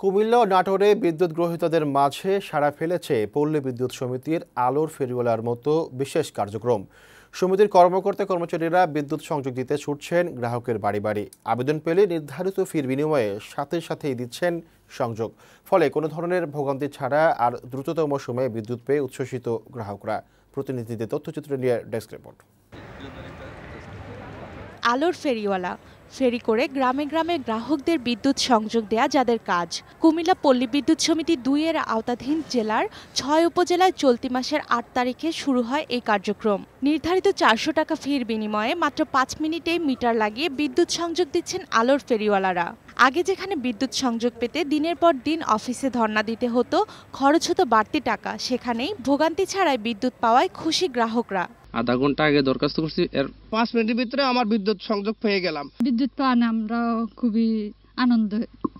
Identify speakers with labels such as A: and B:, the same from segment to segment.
A: কুমিল্লা ও নাটোরে বিদ্যুৎ গ্রহীতাদের মাঝে সাড়া ফেলেছে পল্লী বিদ্যুৎ সমিতির আলোর ফেরিওয়ালার মতো বিশেষ কার্যক্রম। সমিতির কর্মকর্তা কর্মচারীরা বিদ্যুৎ সংযোগ দিতে ছুটছেন গ্রাহকের বাড়ি বাড়ি। আবেদন পেলে নির্ধারিত ফির বিনিময়ে সাথে সাথেই দিচ্ছেন সংযোগ। ফলে কোনো ধরনের ভোগান্তি ছাড়া আর দ্রুততম সময়ে বিদ্যুৎ পেয়ে উচ্ছ্বসিত গ্রাহকরা। প্রতিনিধিদের তথ্যচিত্র নিয়ে ডেস্ক রিপোর্ট।
B: আলোর ফেরিওয়ালা। ফেরি করে গ্রামে গ্রামে গ্রাহকদের বিদ্যুৎ সংযোগ দেয়া যাদের কাজ। কুমিল্লা পল্লী বিদ্যুৎ সমিতি দুই এর আওতাধীন জেলার ছয় উপজেলায় চলতি মাসের আট তারিখে শুরু হয় এই কার্যক্রম। নির্ধারিত চারশো টাকা ফির বিনিময়ে মাত্র পাঁচ মিনিটে মিটার লাগিয়ে বিদ্যুৎ সংযোগ দিচ্ছেন আলোর ফেরিওয়ালারা। আগে যেখানে বিদ্যুৎ সংযোগ পেতে দিনের পর দিন অফিসে ধর্না দিতে হতো খরচ হতো বাড়তি টাকা। সেখানেই ভোগান্তি ছাড়াই বিদ্যুৎ পাওয়ায় খুশি গ্রাহকরা।
C: আধা ঘণ্টা আগে দরখাস্ত করছি এর
D: পাঁচ মিনিটের ভিতরে আমার বিদ্যুৎ সংযোগ পেয়ে গেলাম।
E: বিদ্যুৎ পান আমরা খুবই আনন্দ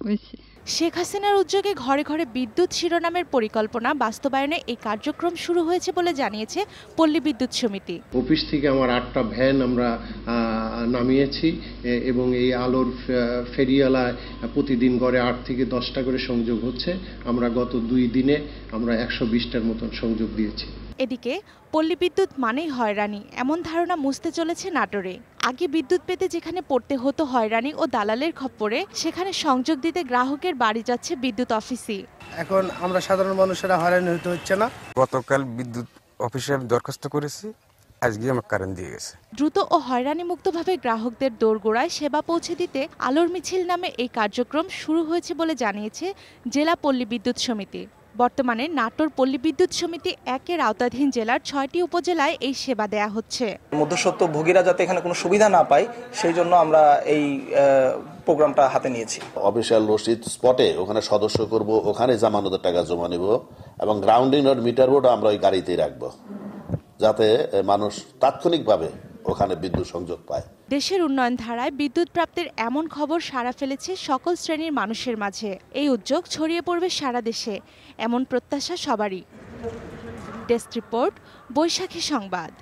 E: হয়েছে।
B: শেখ হাসিনার উদ্যোগে ঘরে ঘরে বিদ্যুৎ শিরোনামের পরিকল্পনা বাস্তবায়নে এই কার্যক্রম শুরু হয়েছে বলে জানিয়েছে পল্লী বিদ্যুৎ সমিতি।
F: অফিস থেকে আমার আটটা ভ্যান আমরা নামিয়েছি এবং এই আলোর ফেরিওয়ালায় প্রতিদিন গড়ে আট থেকে দশটা করে সংযোগ হচ্ছে। আমরা গত দুই দিনে আমরা একশো বিশটার মতন সংযোগ দিয়েছি।
B: এদিকে পল্লী বিদ্যুৎ মানেই হয়রানি এমন ধারণা মুছতে চলেছে নাটোরে। আগে বিদ্যুৎ পেতে যেখানে পড়তে হতো হয়রানি ও দালালের খপ্পরে সেখানে সংযোগ দিতে গ্রাহকের বাড়ি যাচ্ছে বিদ্যুৎ অফিসই।
D: এখন আমরা সাধারণ মানুষেরা হয়রানি হতে হচ্ছে না।
G: গতকাল বিদ্যুৎ অফিসে আমি দরখাস্ত করেছি আজকে আমার কারেন্ট দিয়ে গেছে।
B: দ্রুত ও হয়রানিমুক্তভাবে গ্রাহকদের দোরগোড়ায় সেবা পৌঁছে দিতে আলোর মিছিল নামে এই কার্যক্রম শুরু হয়েছে বলে জানিয়েছে জেলা পল্লী বিদ্যুৎ সমিতি। বর্তমানে নাটোর পল্লী বিদ্যুৎ সমিতি একের আওতাধীন জেলার ছয়টি উপজেলায় এই সেবা দেয়া হচ্ছে।
H: মধ্যস্বত্ব ভোগীরা যাতে এখানে কোনো সুবিধা না পায় সেই জন্য আমরা এই প্রোগ্রামটা হাতে নিয়েছি।
I: অফিসিয়াল রসিদ স্পটে ওখানে সদস্য করব ওখানে জামানতের টাকা জমা নিব এবং গ্রাউন্ডিং আর মিটার বোর্ড আমরা ওই গাড়িতেই রাখব। যাতে মানুষ তাৎক্ষণিকভাবে ওখানে বিদ্যুৎ সংযোগ পায়।
B: দেশের উন্নয়ন ধারায় বিদ্যুৎ প্রাপ্তির এমন খবর সারা ফেলেছে সকল শ্রেণির মানুষের মাঝে। এই উদ্যোগ ছড়িয়ে পড়বে সারা দেশে, এমন প্রত্যাশা সবারই। ডেস্ক রিপোর্ট, বৈশাখী সংবাদ।